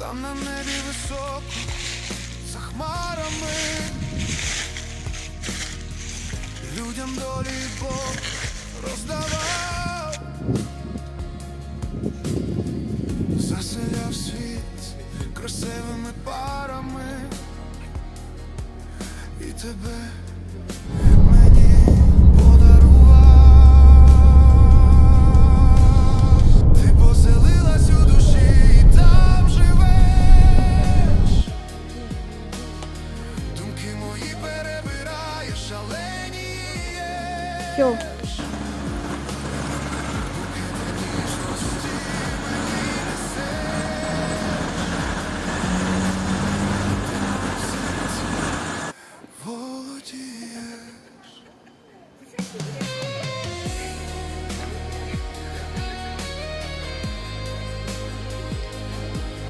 там на небі високо, за хмарами, людям долі Бог роздавав, заселяв світ красивими парами. І тебе Все.